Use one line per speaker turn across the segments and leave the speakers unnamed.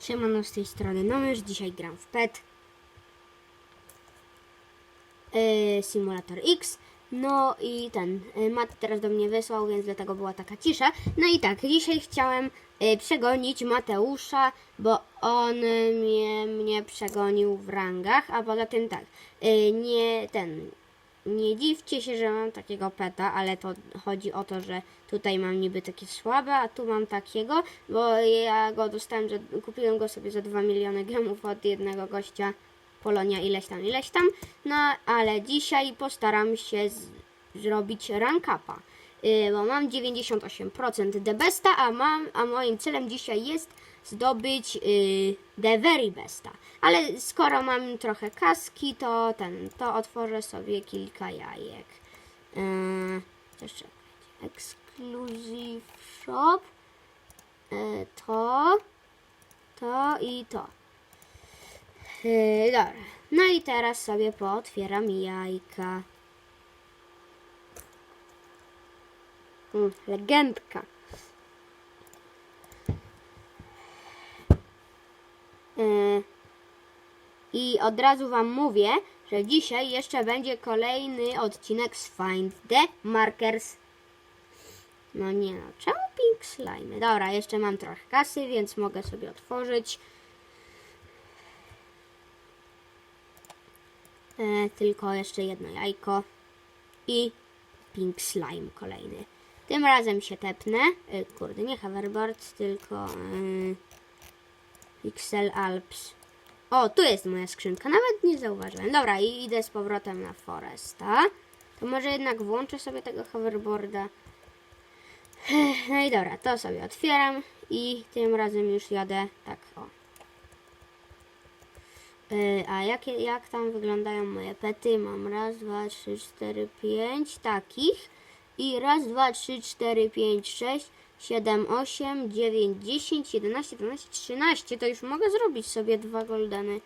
Siemano z tej strony Nomysz, dzisiaj gram w PET yy, Simulator X. No i ten, yy, Matt teraz do mnie wysłał, więc dlatego była taka cisza. No i tak, dzisiaj chciałem yy, przegonić Mateusza, bo on mnie, mnie przegonił w rangach A poza tym tak, nie ten, nie dziwcie się, że mam takiego peta, ale to chodzi o to, że tutaj mam niby takie słabe, a tu mam takiego, bo ja go dostałem, kupiłem go sobie za 2 miliony gemów od jednego gościa Polonia ileś tam, ileś tam. No, ale dzisiaj postaram się zrobić rank upa. Yy, bo mam 98% the besta, a mam, a moim celem dzisiaj jest zdobyć yy, the very besta. Ale skoro mam trochę kaski, to ten, to otworzę sobie kilka jajek. Yy, jeszcze exclusive shop. Yy, to, to i to. Yy, dobra. No i teraz sobie pootwieram jajka. Mm, legendka. Yy, I od razu Wam mówię, że dzisiaj jeszcze będzie kolejny odcinek z Find the Markers. No nie no, czemu pink slime? Dobra, jeszcze mam trochę kasy, więc mogę sobie otworzyć. E, tylko jeszcze jedno jajko i pink slime kolejny. Tym razem się tepnę. E, kurde, nie hoverboard, tylko e, Pixel Alps. O, tu jest moja skrzynka, nawet nie zauważyłem. Dobra, i idę z powrotem na Foresta. To może jednak włączę sobie tego hoverboarda. No i dobra, to sobie otwieram i tym razem już jadę tak o. Yy, a jakie, jak tam wyglądają moje pety? Mam raz, dwa, trzy, cztery, pięć takich. I raz, dwa, trzy, cztery, pięć, sześć, siedem, osiem, dziewięć, dziesięć, jedenaście, dwanaście, trzynaście. To już mogę zrobić sobie dwa goldeny.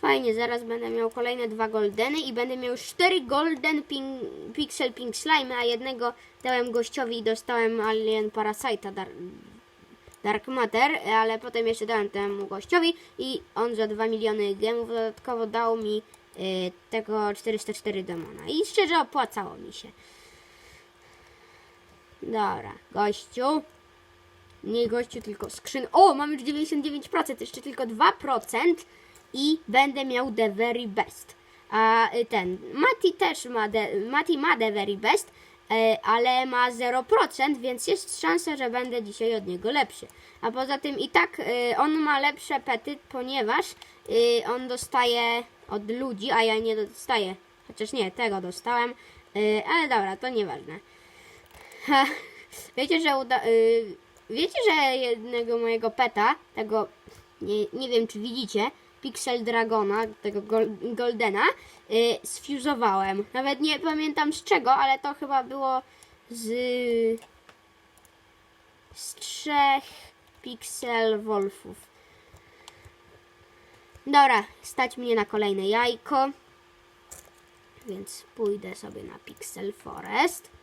Fajnie, zaraz będę miał kolejne dwa goldeny i będę miał już cztery golden ping, pixel pink slime, a jednego dałem gościowi i dostałem alien parasite'a dar, Dark Matter, ale potem jeszcze dałem temu gościowi i on za 2 miliony gemów dodatkowo dał mi y, tego 404 demona. I szczerze opłacało mi się. Dobra, gościu. Nie gościu, tylko skrzyn. O, mam już 99%, jeszcze tylko 2% i będę miał the very best. A y, ten, Mati też ma, the, Mati ma the very best, e, ale ma 0%, więc jest szansa, że będę dzisiaj od niego lepszy. A poza tym i tak y, on ma lepsze pety, ponieważ y, on dostaje od ludzi, a ja nie dostaję. Chociaż nie, tego dostałem. Y, ale dobra, to nieważne. Ha, wiecie, że uda, y, wiecie, że jednego mojego peta, tego nie, nie wiem czy widzicie, Pixel Dragona, tego gol, Goldena, y, sfuzowałem. Nawet nie pamiętam z czego, ale to chyba było z z trzech Pixel Wolfów. Dobra, stać mnie na kolejne jajko. Więc pójdę sobie na Pixel Forest.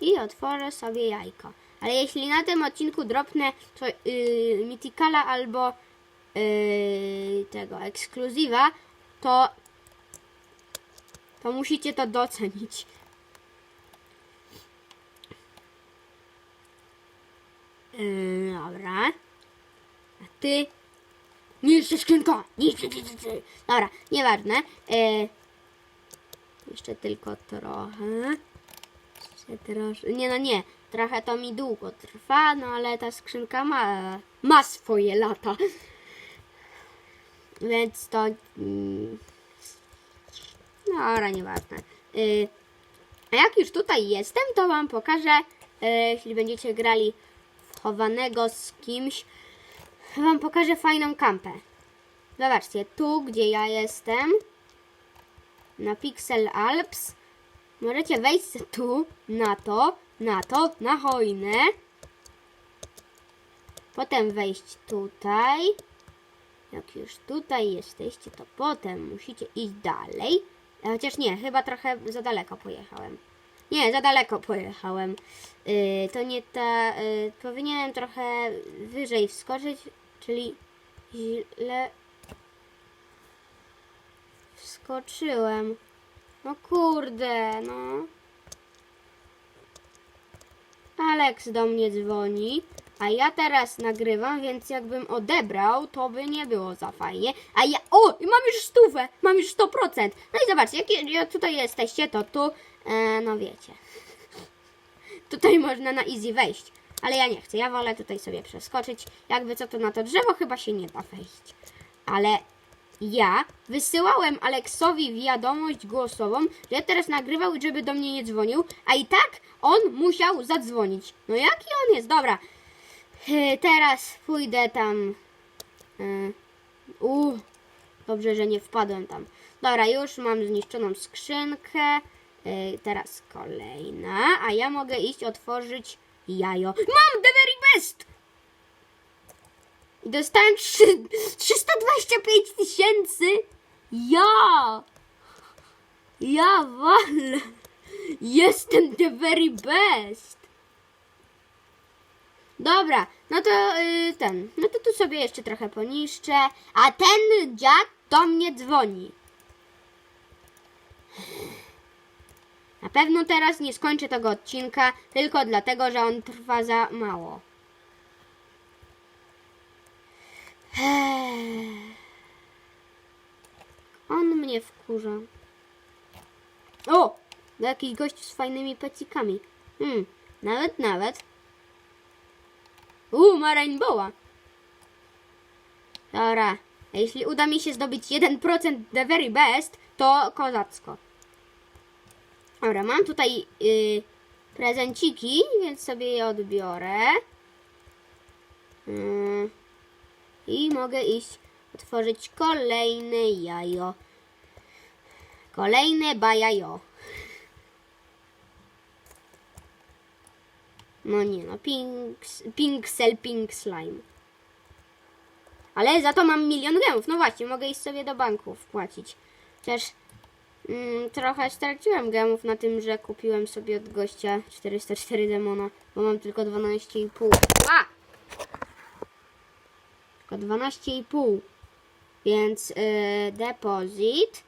I otworzę sobie jajko. Ale jeśli na tym odcinku dropnę to yy, Mythicala albo yy, tego ekskluzywa, to to musicie to docenić. Yy, dobra. A ty? Niszczy skrzynka! Niszczy, niszczy, niszczy. Dobra, nieważne. Yy, jeszcze tylko trochę. Trosze. Nie no nie. Trochę to mi długo trwa, no ale ta skrzynka ma, ma swoje lata. Więc to... Mm, dobra, nieważne. Yy, a jak już tutaj jestem, to Wam pokażę, e, jeśli będziecie grali chowanego z kimś, Wam pokażę fajną kampę. Zobaczcie, tu gdzie ja jestem, na Pixel Alps, możecie wejść tu, na to, na to, na hojnę, potem wejść tutaj. Jak już tutaj jesteście, to potem musicie iść dalej. Chociaż nie, chyba trochę za daleko pojechałem. Nie, za daleko pojechałem. Yy, to nie ta. Yy, powinienem trochę wyżej wskoczyć, czyli źle wskoczyłem. No kurde, no. Alex do mnie dzwoni, a ja teraz nagrywam, więc jakbym odebrał, to by nie było za fajnie. A ja, o, i mam już stówę, mam już 100%. No i zobaczcie, jak, jak tutaj jesteście, to tu, e, no wiecie. Tutaj można na easy wejść, ale ja nie chcę, ja wolę tutaj sobie przeskoczyć. Jakby co to na to drzewo chyba się nie da wejść. Ale ja wysyłałem Aleksowi wiadomość głosową, że teraz nagrywał i żeby do mnie nie dzwonił, a i tak on musiał zadzwonić. No jaki on jest? Dobra. E, Teraz pójdę tam. E, U, dobrze, że nie wpadłem tam. Dobra, już mam zniszczoną skrzynkę. E, Teraz kolejna, a ja mogę iść otworzyć jajo. Mam the very best! I dostałem trzy, 325 tysięcy. Ja! Ja walę! Jestem the very best! Dobra, no to y, ten, no to tu sobie jeszcze trochę poniszczę, a ten dziad do mnie dzwoni. Na pewno teraz nie skończę tego odcinka, tylko dlatego, że on trwa za mało. On mnie wkurza. O! Jakiś gość z fajnymi pecikami. Hmm, nawet, nawet. Uuu, ma rainbowa. Dobra, jeśli uda mi się zdobyć 1% the very best, to kozacko. Dobra, mam tutaj yy, prezenciki, więc sobie je odbiorę. Yy. I mogę iść otworzyć kolejne jajo. Kolejne bajajo. No nie no, pink, Pinksel Pink Slime. Ale za to mam milion gemów. No właśnie, mogę iść sobie do banku wpłacić. Chociaż mm, trochę straciłem gemów na tym, że kupiłem sobie od gościa 404 demona, bo mam tylko 12,5. A! Tylko 12,5. Więc yy, deposit.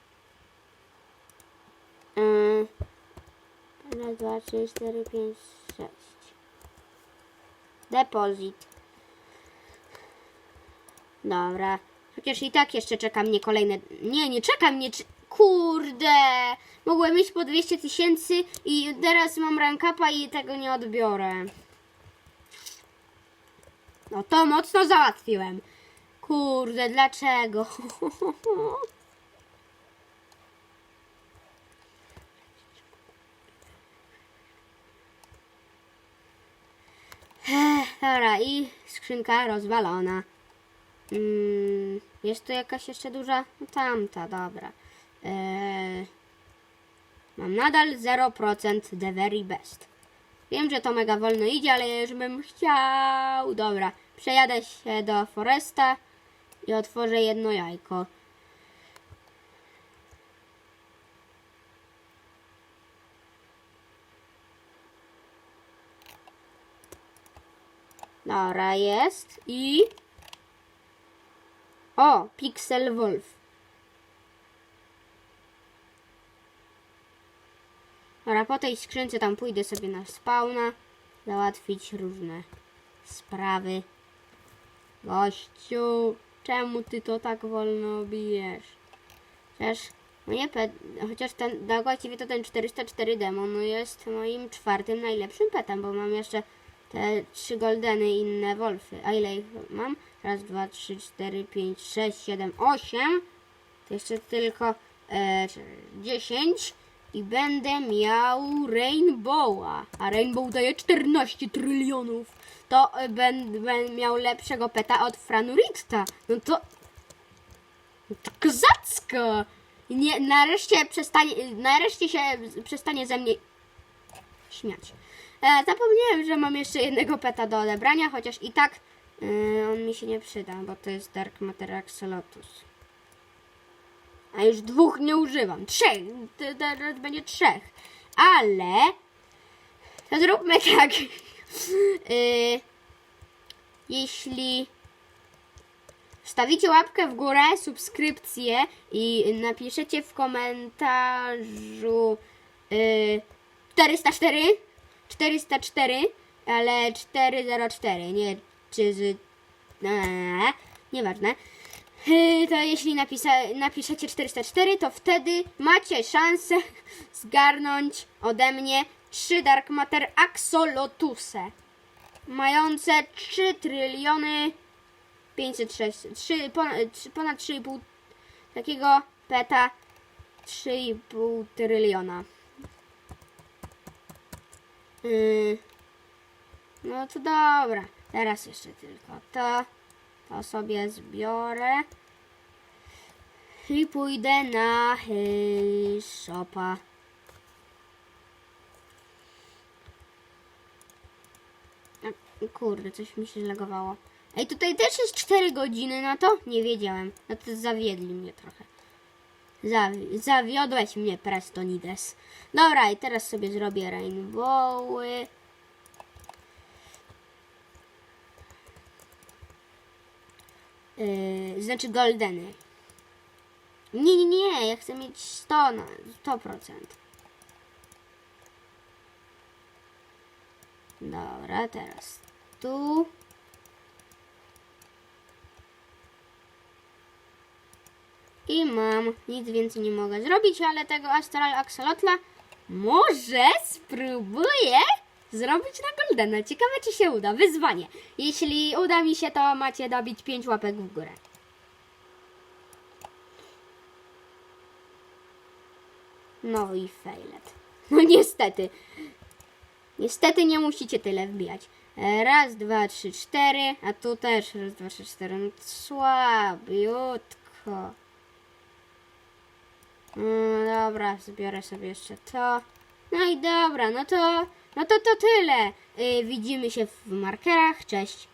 Yy, raz, dwa, trzy, cztery, pięć, sześć. Deposit. Dobra. Chociaż i tak jeszcze czeka mnie kolejne. Nie, nie czeka mnie. Kurde! Mogłem mieć po 200 tysięcy i teraz mam rankapa i tego nie odbiorę. No to mocno załatwiłem. Kurde, dlaczego? Dobra, i skrzynka rozwalona. Mm, jest tu jakaś jeszcze duża? No, tamta, dobra. Eee, mam nadal 0% the very best. Wiem, że to mega wolno idzie, ale już bym chciał. Dobra, przejadę się do Foresta i otworzę jedno jajko. Dobra, jest i... O, Pixel Wolf. Dobra, po tej skrzynce tam pójdę sobie na spawna, załatwić różne sprawy. Gościu, czemu ty to tak wolno bijesz? Chociaż, moje pet, chociaż ten, no właściwie to ten 404 demon no jest moim czwartym najlepszym petem, bo mam jeszcze te trzy goldeny i inne wolfy. A ile ich mam? Raz, dwa, trzy, cztery, pięć, sześć, siedem, osiem. To jeszcze tylko e, 10 i będę miał Rainbowa. A Rainbow daje 14 trylionów. To e, będę, miał lepszego peta od Franuricta. No to... no To kozacko! Nie, nareszcie przestanie, nareszcie się przestanie ze mnie śmiać. E, zapomniałem, że mam jeszcze jednego peta do odebrania, chociaż i tak e, on mi się nie przyda, bo to jest Dark Matter Axolotus. A już dwóch nie używam. Trzech. Teraz będzie trzech. Ale To zróbmy tak. Y, jeśli Stawicie łapkę w górę, subskrypcję i napiszecie w komentarzu y, 404, 404, ale 404, nie czy z... Eee, nieważne. Y, To jeśli napisa, napiszecie 404, to wtedy macie szansę zgarnąć ode mnie 3 Dark Matter Axolotuse mające 3 tryliony 506, 3, ponad, trzy- ponad 3,5 takiego peta 3,5 tryliona. Yy, no to dobra. Teraz jeszcze tylko to. To sobie zbiorę. I pójdę na yy, shopa. A, Kurde, coś mi się zlagowało. Ej, tutaj też jest 4 godziny na to? Nie wiedziałem. No to zawiedli mnie trochę. Zawi zawiodłeś mnie, Prestonides. Dobra, i teraz sobie zrobię rainbowy. Yy, znaczy goldeny. Nie, nie, nie, ja chcę mieć 100 na 100%. Dobra, teraz tu. I mam. Nic więcej nie mogę zrobić, ale tego Astral Axolotla może spróbuję zrobić na Goldena. Ciekawe, czy się uda. Wyzwanie. Jeśli uda mi się, to macie dobić 5 łapek w górę. No i failet. No niestety. Niestety nie musicie tyle wbijać. E, Raz, dwa, trzy, cztery, a tu też raz, dwa, trzy, cztery. No słabiutko. Mm, dobra, zbiorę sobie jeszcze to. No i dobra, no to, no to to tyle. Y, widzimy się w markerach. Cześć.